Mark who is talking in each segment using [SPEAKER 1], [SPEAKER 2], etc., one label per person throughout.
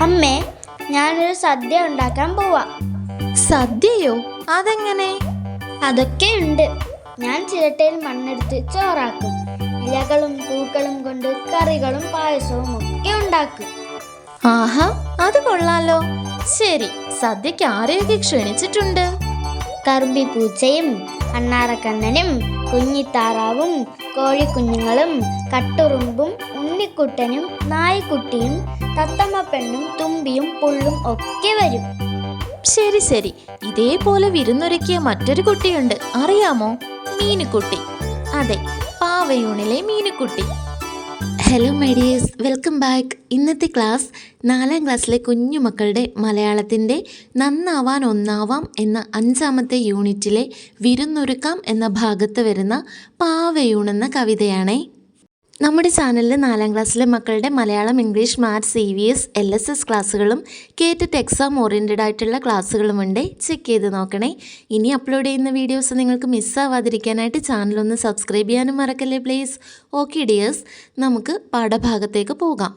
[SPEAKER 1] അമ്മേ ഞാനൊരു സദ്യ ഉണ്ടാക്കാൻ പോവാ.
[SPEAKER 2] സദ്യയോ? അതെങ്ങനെ?
[SPEAKER 1] അതൊക്കെ ഉണ്ട്. ഞാൻ ചിരട്ടയിൽ മണ്ണെടുത്ത് ചോറാക്കും. ഇലകളും പൂക്കളും കൊണ്ട് കറികളും പായസവും ഒക്കെ ഉണ്ടാക്കും.
[SPEAKER 2] ആഹാ അത് കൊള്ളാലോ. ശരി സദ്യക്ക് ആരെയൊക്കെ ക്ഷണിച്ചിട്ടുണ്ട്?
[SPEAKER 1] കറുമ്പി പൂച്ചയും അണ്ണാറക്കണ്ണനും കുഞ്ഞിത്താറാവും കോഴിക്കുഞ്ഞുങ്ങളും കട്ടുറുമ്പും ഉണ്ണിക്കുട്ടനും നായ്ക്കുട്ടിയും തത്തമ്മ പെണ്ണും തുമ്പിയും പുള്ളും ഒക്കെ വരും.
[SPEAKER 2] ശരി ശരി. ഇതേപോലെ വിരുന്നൊരുക്കിയ മറ്റൊരു കുട്ടിയുണ്ട്. അറിയാമോ? മീനുക്കുട്ടി. അതെ പാവയൂണിലെ Meenukutty. Hello my dears welcome back ഇന്നത്തെ ക്ലാസ് നാലാം ക്ലാസ്സിലെ കുഞ്ഞുമക്കളുടെ മലയാളത്തിന്റെ നന്നാവാൻ ഒന്നാവാം എന്ന അഞ്ചാമത്തെ യൂണിറ്റിലെ വിരുന്നൊരുക്കാം എന്ന ഭാഗത്ത് വരുന്ന പാവയൂണെന്ന കവിതയാണേ. നമ്മുടെ ചാനലിൽ നാലാം ക്ലാസ്സിലെ മക്കളുടെ Malayalam English maths C V S L S S ക്ലാസ്സുകളും കേട്ടിട്ട് എക്സാം ഓറിയന്റഡ് ആയിട്ടുള്ള ക്ലാസ്സുകളുമുണ്ട് ചെക്ക് ചെയ്ത് നോക്കണേ. ഇനി അപ്ലോഡ് ചെയ്യുന്ന വീഡിയോസ് നിങ്ങൾക്ക് മിസ്സാവാതിരിക്കാനായിട്ട് ചാനലൊന്ന് സബ്സ്ക്രൈബ് ചെയ്യാനും മറക്കല്ലേ പ്ലീസ് ഓക്കെ ഡിയേഴ്സ് നമുക്ക് പാഠഭാഗത്തേക്ക് പോകാം.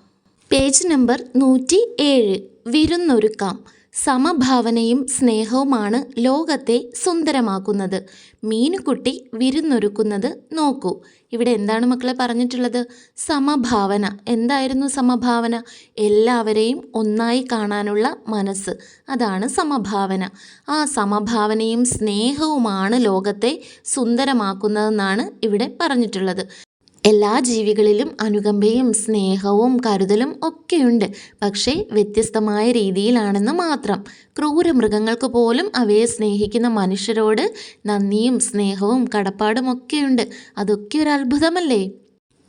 [SPEAKER 2] പേജ് നമ്പർ നൂറ്റി ഏഴ് വിരുന്നൊരുക്കാം. സമഭാവനയും സ്നേഹവുമാണ് ലോകത്തെ സുന്ദരമാക്കുന്നത്. മീനുകുട്ടി വിരുന്നൊരുക്കുന്നത് നോക്കൂ. ഇവിടെ എന്താണ് മക്കളെ പറഞ്ഞിട്ടുള്ളത്? സമഭാവന. എന്തായിരുന്നു സമഭാവന? എല്ലാവരെയും ഒന്നായി കാണാനുള്ള മനസ്സ്. അതാണ് സമഭാവന. ആ സമഭാവനയും സ്നേഹവുമാണ് ലോകത്തെ സുന്ദരമാക്കുന്നതെന്നാണ് ഇവിടെ പറഞ്ഞിട്ടുള്ളത്. എല്ലാ ജീവികളിലും അനുകമ്പയും സ്നേഹവും കരുതലും ഒക്കെയുണ്ട്. പക്ഷേ വ്യത്യസ്തമായ രീതിയിലാണെന്ന് മാത്രം. ക്രൂരമൃഗങ്ങൾക്ക് പോലും അവയെ സ്നേഹിക്കുന്ന മനുഷ്യരോട് നന്ദിയും സ്നേഹവും കടപ്പാടും ഒക്കെയുണ്ട് അതൊക്കെ ഒരു അത്ഭുതമല്ലേ?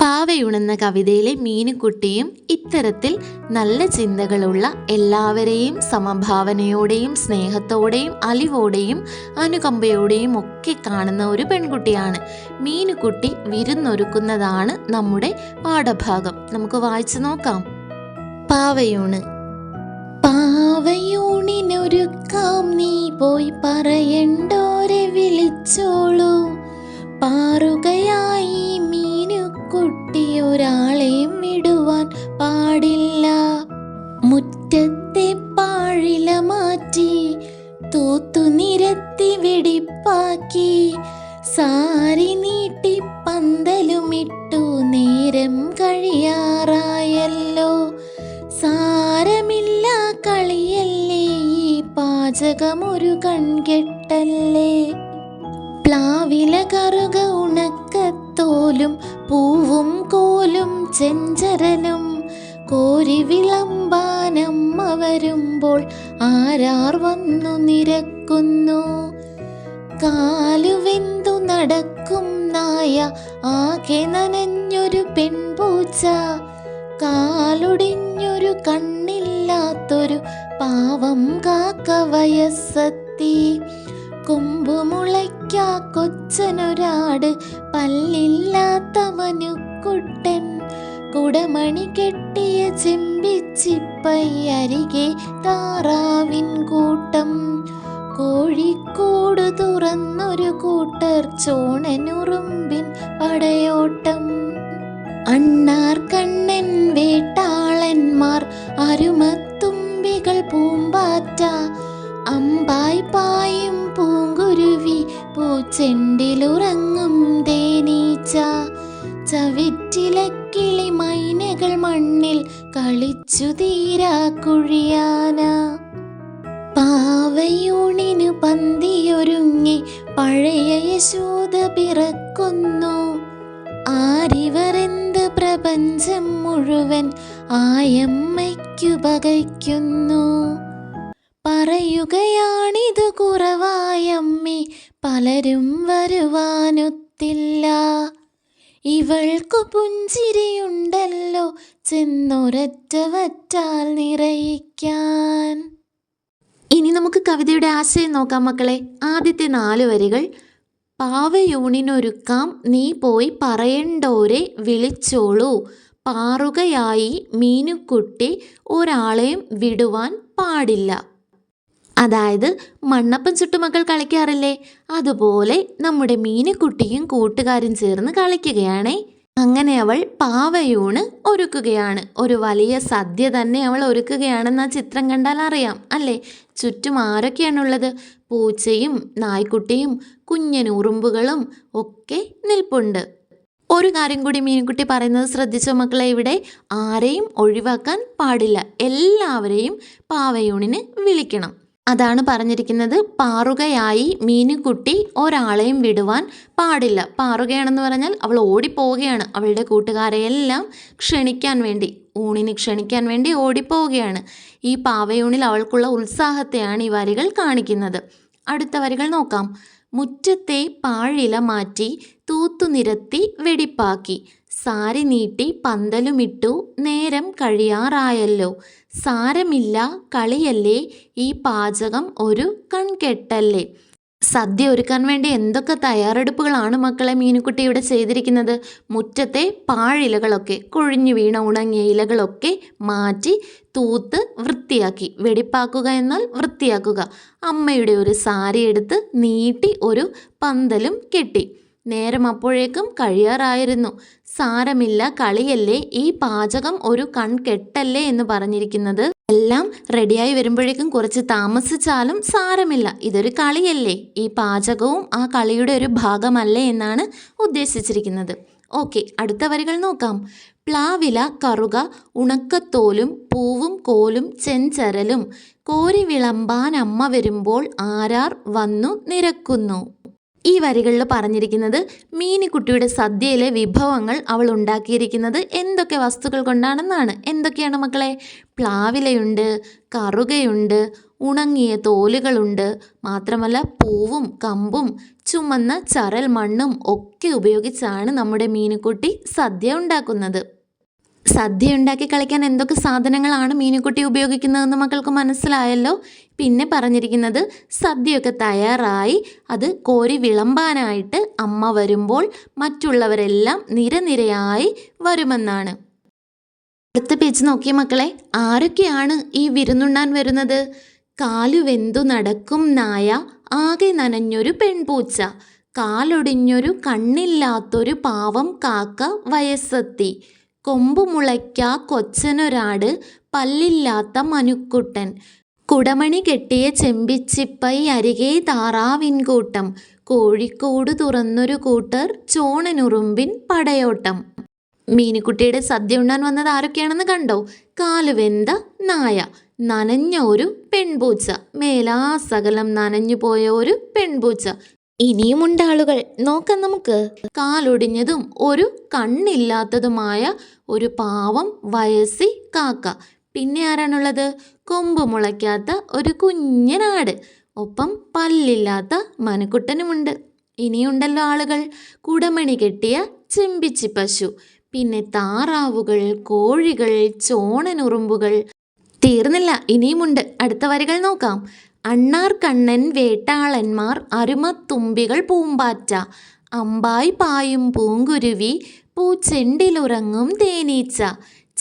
[SPEAKER 2] പാവയുണെന്ന കവിതയിലെ മീനുക്കുട്ടിയും ഇത്തരത്തിൽ നല്ല ചിന്തകളുള്ള എല്ലാവരെയും സമഭാവനയോടെയും സ്നേഹത്തോടെയും അലിവോടെയും അനുകമ്പയോടെയും ഒക്കെ കാണുന്ന ഒരു പെൺകുട്ടിയാണ്. മീനുക്കുട്ടി വിരുന്നൊരുക്കുന്നതാണ് നമ്മുടെ പാഠഭാഗം. നമുക്ക് വായിച്ചു നോക്കാം. പാവയൂണ്. പാവയൂണിനൊരുക്കാം നീ പോയി പറയണ്ടോരെ വിളിച്ചോളൂ. പാറുകയായി മീനുക്കുട്ടി ഒരാളെയും വിടുവാൻ പാടില്ല. മുറ്റത്തെ പാഴില മാറ്റി തൂത്തു നിരത്തി വെടിപ്പാക്കി. സാരി നീട്ടി പന്തലുമിട്ടു നേരം കഴിയാറായല്ലോ. സാരമില്ല കളിയല്ലേ ഈ പാചകമൊരു കൺകെട്ടല്ലേ? പ്ലാവില കറുക ഉണക്കത്തോലും പൂവും കോലും ചെഞ്ചരലും കോരി വിളമ്പാനമ്മ വരുമ്പോൾ ആരാർ വന്നു നിരക്കുന്നു? കാലുവെന്തു നടക്കും നായ ആകെ നനഞ്ഞൊരു പെൺപൂച്ച. കാലൊടിഞ്ഞൊരു കണ്ണില്ലാത്തൊരു പാവം കാക്ക വയസ്സത്തി. കൊമ്പുമുളയ്ക്ക കൊച്ചനൊരാട് പല്ലില്ലാത്തവനു കുട്ടൻ. കുടമണി കെട്ടിയ ചെമ്പിച്ചിപ്പയ്യരികെ താറാവിൻ കൂട്ടം. കോഴിക്കോട് തുറന്നൊരു കൂട്ടർ ചോണനുറുമ്പിൻ പടയോട്ടം. അണ്ണാർ കണ്ണൻ വേട്ടാളന്മാർ അരുമത്തുമ്പികൾ പൂമ്പാറ്റ. അമ്പായി പായും പൂച്ചെണ്ടിലുറങ്ങും തേനീച്ച. ചവിറ്റിലെ കിളി മൈനകൾ മണ്ണിൽ കളിച്ചു തീരാ കുഴിയാന. പാവയൂണിനു പന്തിയൊരുങ്ങി പഴയ യശോദ പിറക്കുന്നു. ആരിവരെന്ത് പ്രപഞ്ചം മുഴുവൻ ആയമ്മയ്ക്കു പകയ്ക്കുന്നു. പറയുകയാണിതു കുറവായമ്മേ പലരും വരുവാനൊത്തില്ല. ഇവൾക്കു പുഞ്ചിരിയുണ്ടല്ലോ ചെന്നൊരറ്റ വറ്റാൽ നിറയിക്കാൻ. ഇനി നമുക്ക് കവിതയുടെ ആശയം നോക്കാം മക്കളെ. ആദ്യത്തെ നാല് വരികൾ. പാവയൂണിനൊരുക്കാം നീ പോയി പറയണ്ടോരെ വിളിച്ചോളൂ. പാറുകയായി മീനുക്കുട്ടി ഒരാളെയും വിടുവാൻ പാടില്ല. അതായത് മണ്ണപ്പൻ ചുട്ടുമക്കൾ കളിക്കാറില്ലേ? അതുപോലെ നമ്മുടെ മീനക്കുട്ടിയും കൂട്ടുകാരും ചേർന്ന് കളിക്കുകയാണേ. അങ്ങനെ അവൾ പാവയൂണ് ഒരുക്കുകയാണ്. ഒരു വലിയ സദ്യ തന്നെ അവൾ ഒരുക്കുകയാണെന്ന് ആ ചിത്രം കണ്ടാൽ അറിയാം അല്ലേ? ചുറ്റും ആരൊക്കെയാണുള്ളത്? പൂച്ചയും നായ്ക്കുട്ടിയും കുഞ്ഞനുറുമ്പുകളും ഒക്കെ നിൽപ്പുണ്ട്. ഒരു കാര്യം കൂടി മീനുക്കുട്ടി പറയുന്നത് ശ്രദ്ധിച്ചോ മക്കളെ ഇവിടെ? ആരെയും ഒഴിവാക്കാൻ പാടില്ല. എല്ലാവരെയും പാവയൂണിന് വിളിക്കണം. അതാണ് പറഞ്ഞിരിക്കുന്നത് പാറുകയായി മീനുകുട്ടി ഒരാളെയും വിടുവാൻ പാടില്ല. പാറുകയാണെന്ന് പറഞ്ഞാൽ അവൾ ഓടിപ്പോവുകയാണ്. അവളുടെ കൂട്ടുകാരെയെല്ലാം ക്ഷണിക്കാൻ വേണ്ടി ഊണിന് ക്ഷണിക്കാൻ വേണ്ടി ഓടിപ്പോവുകയാണ്. ഈ പാവയൂണിൽ അവൾക്കുള്ള ഉത്സാഹത്തെയാണ് ഈ വരികൾ കാണിക്കുന്നത്. അടുത്ത വരികൾ നോക്കാം. മുറ്റത്തെ പാഴില മാറ്റി തൂത്തുനിരത്തി വെടിപ്പാക്കി. സാരി നീട്ടി പന്തലുമിട്ടു നേരം കഴിയാറായല്ലോ. സാരമില്ല കളിയല്ലേ ഈ പാചകം ഒരു കൺകെട്ടല്ലേ. സദ്യ ഒരുക്കാൻ വേണ്ടി എന്തൊക്കെ തയ്യാറെടുപ്പുകളാണ് മക്കളെ മീനുക്കുട്ടി ഇവിടെ ചെയ്തിരിക്കുന്നത്? മുറ്റത്തെ പാഴിലകളൊക്കെ കൊഴിഞ്ഞു വീണ ഉണങ്ങിയ ഇലകളൊക്കെ മാറ്റി തൂത്ത് വൃത്തിയാക്കി. വെടിപ്പാക്കുക എന്നാൽ വൃത്തിയാക്കുക. അമ്മയുടെ ഒരു സാരി എടുത്ത് നീട്ടി ഒരു പന്തലും കെട്ടി. നേരം അപ്പോഴേക്കും കഴിയാറായിരുന്നു. സാരമില്ല കളിയല്ലേ ഈ പാചകം ഒരു കൺകെട്ടല്ലേ എന്ന് പറഞ്ഞിരിക്കുന്നത്. എല്ലാം റെഡിയായി വരുമ്പോഴേക്കും കുറച്ച് താമസിച്ചാലും സാരമില്ല ഇതൊരു കളിയല്ലേ ഈ പാചകവും ആ കളിയുടെ ഒരു ഭാഗമല്ലേ എന്നാണ് ഉദ്ദേശിച്ചിരിക്കുന്നത്. ഓക്കെ അടുത്ത വരികൾ നോക്കാം. പ്ലാവില കറുക ഉണക്കത്തോലും പൂവും കോലും ചെഞ്ചരലും കോരി വിളമ്പാൻ അമ്മ വരുമ്പോൾ ആരാർ വന്നു നിരക്കുന്നു. ഈ വരികളിൽ പറഞ്ഞിരിക്കുന്നത് മീനിക്കുട്ടിയുടെ സദ്യയിലെ വിഭവങ്ങൾ അവൾ ഉണ്ടാക്കിയിരിക്കുന്നത് എന്തൊക്കെ വസ്തുക്കൾ കൊണ്ടാണെന്നാണ്. എന്തൊക്കെയാണ് മക്കളെ? പ്ലാവിലയുണ്ട് കറുകയുണ്ട് ഉണങ്ങിയ തോലുകളുണ്ട്. മാത്രമല്ല പൂവും കമ്പും ചുമന്ന ചരൽ മണ്ണും ഒക്കെ ഉപയോഗിച്ചാണ് നമ്മുടെ മീനുക്കുട്ടി സദ്യ ഉണ്ടാക്കുന്നത്. സദ്യ ഉണ്ടാക്കി കളിക്കാൻ എന്തൊക്കെ സാധനങ്ങളാണ് മീനുക്കുട്ടി ഉപയോഗിക്കുന്നതെന്ന് മക്കൾക്ക് മനസ്സിലായല്ലോ? പിന്നെ പറഞ്ഞിരിക്കുന്നത് സദ്യയൊക്കെ തയ്യാറായി അത് കോരി വിളമ്പാനായിട്ട് അമ്മ വരുമ്പോൾ മറ്റുള്ളവരെല്ലാം നിരനിരയായി വരുമെന്നാണ്. അടുത്ത പേജ് നോക്കിയ മക്കളെ ആരൊക്കെയാണ് ഈ വിരുന്നുണ്ണാൻ വരുന്നത്? കാലുവെന്തു നടക്കും നായ ആകെ നനഞ്ഞൊരു പെൺപൂച്ച കാലൊടിഞ്ഞൊരു കണ്ണില്ലാത്തൊരു പാവം കാക്ക വയസ്സെത്തി കൊമ്പുമുളയ്ക്ക കൊച്ചനൊരാട് പല്ലില്ലാത്ത മനുക്കുട്ടൻ കുടമണി കെട്ടിയ ചെമ്പിച്ചിപ്പൈ അരികെ താറാവിൻകൂട്ടം കോഴിക്കോട് തുറന്നൊരു കൂട്ടർ ചോണനുറുമ്പിൻ പടയോട്ടം. മീനുക്കുട്ടിയുടെ സദ്യ ഉണ്ണാൻ വന്നത് ആരൊക്കെയാണെന്ന് കണ്ടോ? കാലുവെന്ത നായ നനഞ്ഞ ഒരു പെൺപൂച്ച മേലാസകലം നനഞ്ഞു പോയ ഒരു പെൺപൂച്ച. ഇനിയുമുണ്ട് ആളുകൾ നോക്കാം നമുക്ക്. കാലൊടിഞ്ഞതും ഒരു കണ്ണില്ലാത്തതുമായ ഒരു പാവം വയസ്സി കാക്ക. പിന്നെ ആരാണുള്ളത്? കൊമ്പ് മുളയ്ക്കാത്ത ഒരു കുഞ്ഞനാട്. ഒപ്പം പല്ലില്ലാത്ത മനക്കുട്ടനുമുണ്ട്. ഇനിയുണ്ടല്ലോ ആളുകൾ. കുടമണി കെട്ടിയ ചെമ്പിച്ചി പശു. പിന്നെ താറാവുകൾ കോഴികൾ ചോണനുറുമ്പുകൾ. തീർന്നില്ല ഇനിയുമുണ്ട്. അടുത്ത വരികൾ നോക്കാം. അണ്ണാർ കണ്ണൻ വേട്ടാളന്മാർ അരുമത്തുമ്പികൾ പൂമ്പാറ്റ. അമ്പായി പായും പൂങ്കുരുവി പൂച്ചെണ്ടിലുറങ്ങും തേനീച്ച.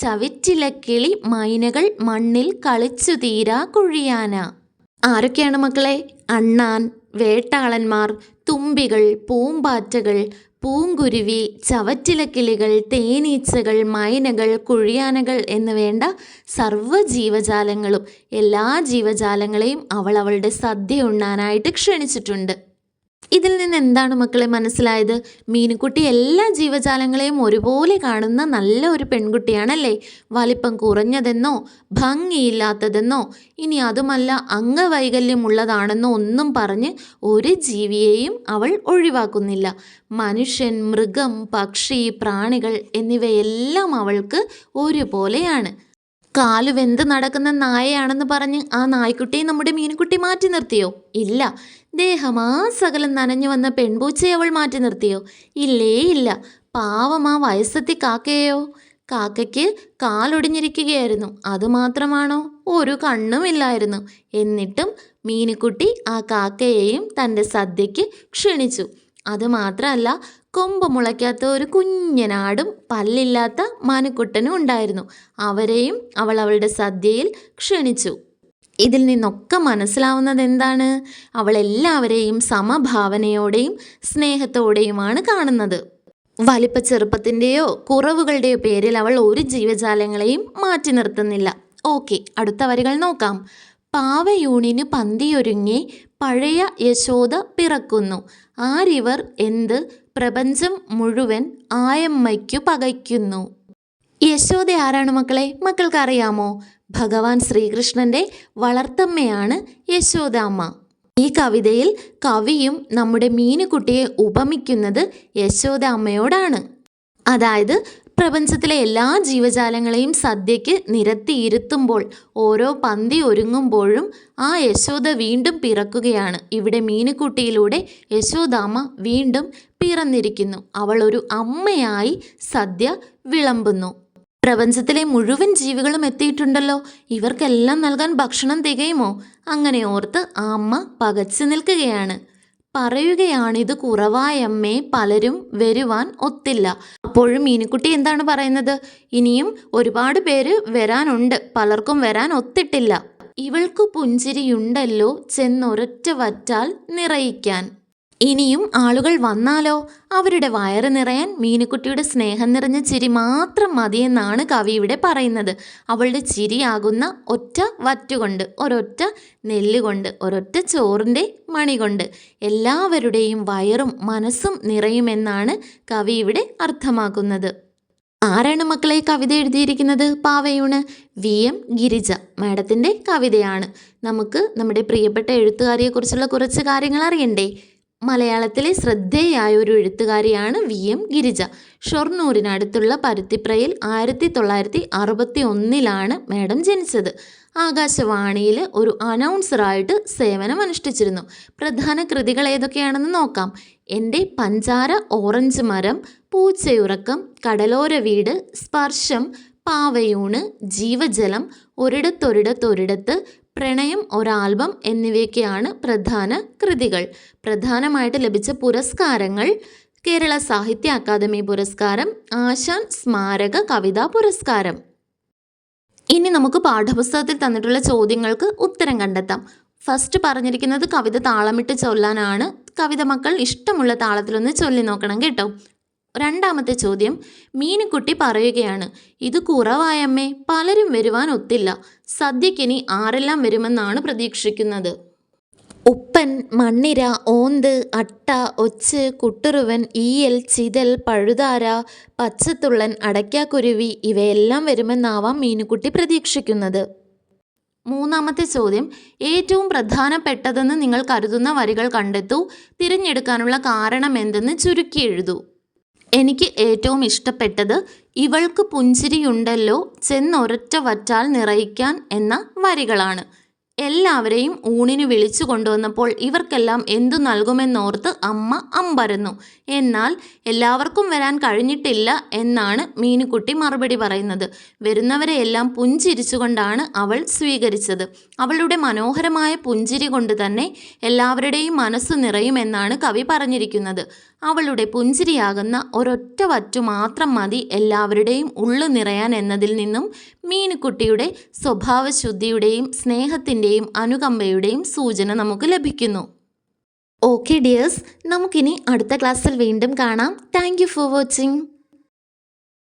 [SPEAKER 2] ചവിറ്റിലക്കിളി മൈനകൾ മണ്ണിൽ കളിച്ചു തീരാ കുഴിയാന. ആരൊക്കെയാണ് മക്കളെ? അണ്ണാൻ വേട്ടാളന്മാർ തുമ്പികൾ പൂമ്പാറ്റകൾ പൂങ്കുരുവി ചവറ്റിലക്കിളികൾ തേനീച്ചകൾ മൈനകൾ കുഴിയാനകൾ എന്ന് വേണ്ട സർവ ജീവജാലങ്ങളും എല്ലാ ജീവജാലങ്ങളെയും അവൾ അവളുടെ സദ്യ ഉണ്ണാനായിട്ട് ക്ഷണിച്ചിട്ടുണ്ട്. ഇതിൽ നിന്ന് എന്താണ് മക്കളെ മനസ്സിലായത്? മീനുക്കുട്ടി എല്ലാ ജീവജാലങ്ങളെയും ഒരുപോലെ കാണുന്ന നല്ല ഒരു പെൺകുട്ടിയാണല്ലേ? വലിപ്പം കുറഞ്ഞതെന്നോ ഭംഗിയില്ലാത്തതെന്നോ ഇനി അതുമല്ല അംഗവൈകല്യമുള്ളതാണെന്നോ ഒന്നും പറഞ്ഞ് ഒരു ജീവിയെയും അവൾ ഒഴിവാക്കുന്നില്ല. മനുഷ്യൻ മൃഗം പക്ഷി പ്രാണികൾ എന്നിവയെല്ലാം അവൾക്ക് ഒരുപോലെയാണ്. കാൽ വെന്ത് നടക്കുന്ന നായയാണെന്ന് പറഞ്ഞ് ആ നായ്ക്കുട്ടിയെ നമ്മുടെ മീനുക്കുട്ടി മാറ്റി നിർത്തിയോ? ഇല്ല. ദേഹമാ സകലം നനഞ്ഞു വന്ന പെൺപൂച്ചയെ അവൾ മാറ്റി നിർത്തിയോ? ഇല്ലേ ഇല്ല. പാവമാ വയസ്സെത്തി കാക്കയോ കാക്കയ്ക്ക് കാലൊടിഞ്ഞിരിക്കുകയായിരുന്നു. അതുമാത്രമാണോ ഒരു കണ്ണുമില്ലായിരുന്നു എന്നിട്ടും മീനുക്കുട്ടി ആ കാക്കയെയും തന്റെ സദ്യയ്ക്ക് ക്ഷണിച്ചു. അതുമാത്രമല്ല കൊമ്പ് മുളയ്ക്കാത്ത ഒരു കുഞ്ഞനാടും പല്ലില്ലാത്ത മാനുക്കുട്ടനും ഉണ്ടായിരുന്നു. അവരെയും അവൾ അവളുടെ സദ്യയിൽ ക്ഷണിച്ചു. ഇതിൽ നിന്നൊക്കെ മനസ്സിലാവുന്നത് എന്താണ്? അവൾ എല്ലാവരെയും സമഭാവനയോടെയും സ്നേഹത്തോടെയുമാണ് കാണുന്നത്. വലിപ്പ ചെറുപ്പത്തിന്റെയോ കുറവുകളുടെയോ പേരിൽ അവൾ ഒരു ജീവജാലങ്ങളെയും മാറ്റി നിർത്തുന്നില്ല. ഓക്കെ അടുത്ത വരികൾ നോക്കാം. പാവയൂണിന് പന്തിയൊരുങ്ങി പഴയ യശോദ പിറക്കുന്നു. ആരിവർ എന്ത് പ്രപഞ്ചം മുഴുവൻ ആയമ്മയ്ക്കു പകയ്ക്കുന്നു. യശോദ ആരാണ് മക്കളെ? മക്കൾക്ക് അറിയാമോ ഭഗവാൻ ശ്രീകൃഷ്ണന്റെ വളർത്തമ്മയാണ് യശോദാമ്മ. ഈ കവിതയിൽ കവിയും നമ്മുടെ മീനുകുട്ടിയെ ഉപമിക്കുന്നത് യശോദാമ്മയോടാണ്. അതായത് പ്രപഞ്ചത്തിലെ എല്ലാ ജീവജാലങ്ങളെയും സദ്യയ്ക്ക് നിരത്തിയിരുത്തുമ്പോൾ ഓരോ പന്തി ഒരുങ്ങുമ്പോഴും ആ യശോദ വീണ്ടും പിറക്കുകയാണ്. ഇവിടെ മീനുകുട്ടിയിലൂടെ യശോദാമ്മ വീണ്ടും പിറന്നിരിക്കുന്നു. അവൾ ഒരു അമ്മയായി സദ്യ വിളമ്പുന്നു. പ്രപഞ്ചത്തിലെ മുഴുവൻ ജീവികളും എത്തിയിട്ടുണ്ടല്ലോ. ഇവർക്കെല്ലാം നൽകാൻ ഭക്ഷണം തികയുമോ? അങ്ങനെ ഓർത്ത് ആ അമ്മ പകച്ചു നിൽക്കുകയാണ്. പറയുകയാണിത് കുറവായമ്മേ പലരും വരുവാൻ ഒത്തില്ല. അപ്പോഴും മീനുക്കുട്ടി എന്താണ് പറയുന്നത്? ഇനിയും ഒരുപാട് പേര് വരാനുണ്ട്. പലർക്കും വരാൻ ഒത്തിട്ടില്ല. ഇവൾക്കു പുഞ്ചിരിയുണ്ടല്ലോ ചെന്നൊരൊറ്റ വറ്റാൽ നിറയിക്കാൻ. ഇനിയും ആളുകൾ വന്നാലോ? അവരുടെ വയറ് നിറയാൻ മീനുക്കുട്ടിയുടെ സ്നേഹം നിറഞ്ഞ ചിരി മാത്രം മതിയെന്നാണ് കവി ഇവിടെ പറയുന്നത്. അവളുടെ ചിരിയാകുന്ന ഒറ്റ വറ്റുകൊണ്ട് ഒരൊറ്റ നെല്ലുകൊണ്ട് ഒരൊറ്റ ചോറിന്റെ മണി കൊണ്ട് എല്ലാവരുടെയും വയറും മനസ്സും നിറയുമെന്നാണ് കവി ഇവിടെ അർത്ഥമാക്കുന്നത്. ആരാണ് മക്കളെ കവിത എഴുതിയിരിക്കുന്നത്? പാവയൂണ് വി. എം. ഗിരിജ മാഡത്തിന്റെ കവിതയാണ്. നമുക്ക് നമ്മുടെ പ്രിയപ്പെട്ട എഴുത്തുകാരിയെക്കുറിച്ചുള്ള കുറച്ച് കാര്യങ്ങൾ അറിയണ്ടേ? മലയാളത്തിലെ ശ്രദ്ധേയായ ഒരു എഴുത്തുകാരിയാണ് വി എം ഗിരിജ. ഷൊർണൂരിനടുത്തുള്ള പരുത്തിപ്രയിൽ ആയിരത്തി തൊള്ളായിരത്തി അറുപത്തി ഒന്നിലാണ് മാഡം ജനിച്ചത്. ആകാശവാണിയിൽ ഒരു അനൗൺസറായിട്ട് സേവനം അനുഷ്ഠിച്ചിരുന്നു പ്രധാന കൃതികൾ ഏതൊക്കെയാണെന്ന് നോക്കാം. എന്റെ പഞ്ചാര ഓറഞ്ച് മരം പൂച്ചയുറക്കം കടലോര വീട് സ്പർശം പാവയൂണ് ജീവജലം ഒരിടത്തൊരിടത്തൊരിടത്ത് പ്രണയം ഒരാൽബം എന്നിവയൊക്കെയാണ് പ്രധാന കൃതികൾ. പ്രധാനമായിട്ട് ലഭിച്ച പുരസ്കാരങ്ങൾ കേരള സാഹിത്യ അക്കാദമി പുരസ്കാരം ആശാൻ സ്മാരക കവിതാ പുരസ്കാരം. ഇനി നമുക്ക് പാഠപുസ്തകത്തിൽ തന്നിട്ടുള്ള ചോദ്യങ്ങൾക്ക് ഉത്തരം കണ്ടെത്താം. ഫസ്റ്റ് പറഞ്ഞിരിക്കുന്നത് കവിത താളമിട്ട് ചൊല്ലാനാണ്. കവിത മക്കൾ ഇഷ്ടമുള്ള താളത്തിലൊന്ന് ചൊല്ലി നോക്കണം കേട്ടോ. രണ്ടാമത്തെ ചോദ്യം മീനുക്കുട്ടി പറയുകയാണ് ഇത് കുറവായമ്മേ പലരും വരുവാൻ ഒത്തില്ല. സദ്യക്കിനി ആരെല്ലാം വരുമെന്നാണ് പ്രതീക്ഷിക്കുന്നത്. ഉപ്പൻ മണ്ണിര ഓന്ത് അട്ട ഒച്ച് കുട്ടുറുവൻ ഈയൽ ചിതൽ പഴുതാര പച്ചത്തുള്ളൻ അടയ്ക്കാക്കുരുവി ഇവയെല്ലാം വരുമെന്നാവാം മീനുക്കുട്ടി പ്രതീക്ഷിക്കുന്നത്. മൂന്നാമത്തെ ചോദ്യം ഏറ്റവും പ്രധാനപ്പെട്ടതെന്ന് നിങ്ങൾ കരുതുന്ന വരികൾ കണ്ടെത്തൂ. തിരഞ്ഞെടുക്കാനുള്ള കാരണം എന്തെന്ന് ചുരുക്കി എഴുതൂ. എനിക്ക് ഏറ്റവും ഇഷ്ടപ്പെട്ടത് ഇവൾക്ക് പുഞ്ചിരിയുണ്ടല്ലോ ചെന്നൊരൊറ്റ വറ്റാൽ നിറയ്ക്കാൻ എന്ന വരികളാണ്. എല്ലാവരെയും ഊണിന് വിളിച്ചു കൊണ്ടുവന്നപ്പോൾ ഇവർക്കെല്ലാം എന്തു നൽകുമെന്നോർത്ത് അമ്മ അമ്പരന്നു. എന്നാൽ എല്ലാവർക്കും വരാൻ കഴിഞ്ഞിട്ടില്ല എന്നാണ് മീനുക്കുട്ടി മറുപടി പറയുന്നത്. വരുന്നവരെ എല്ലാം പുഞ്ചിരിച്ചുകൊണ്ടാണ് അവൾ സ്വീകരിച്ചത്. അവളുടെ മനോഹരമായ പുഞ്ചിരി കൊണ്ട് തന്നെ എല്ലാവരുടെയും മനസ്സ് നിറയുമെന്നാണ് കവി പറഞ്ഞിരിക്കുന്നത്. അവളുടെ പുഞ്ചിരിയാകുന്ന ഒരൊറ്റ വറ്റു മാത്രം മതി എല്ലാവരുടെയും ഉള്ളു നിറയാൻ എന്നതിൽ നിന്നും മീനുക്കുട്ടിയുടെ സ്വഭാവശുദ്ധിയുടെയും സ്നേഹത്തിന്റെയും അനുകമ്പയുടെയും സൂചന നമുക്ക് ലഭിക്കുന്നു. ഓക്കെ ഡിയേഴ്സ് നമുക്കിനി അടുത്ത ക്ലാസ്സിൽ വീണ്ടും കാണാം. Thank for watching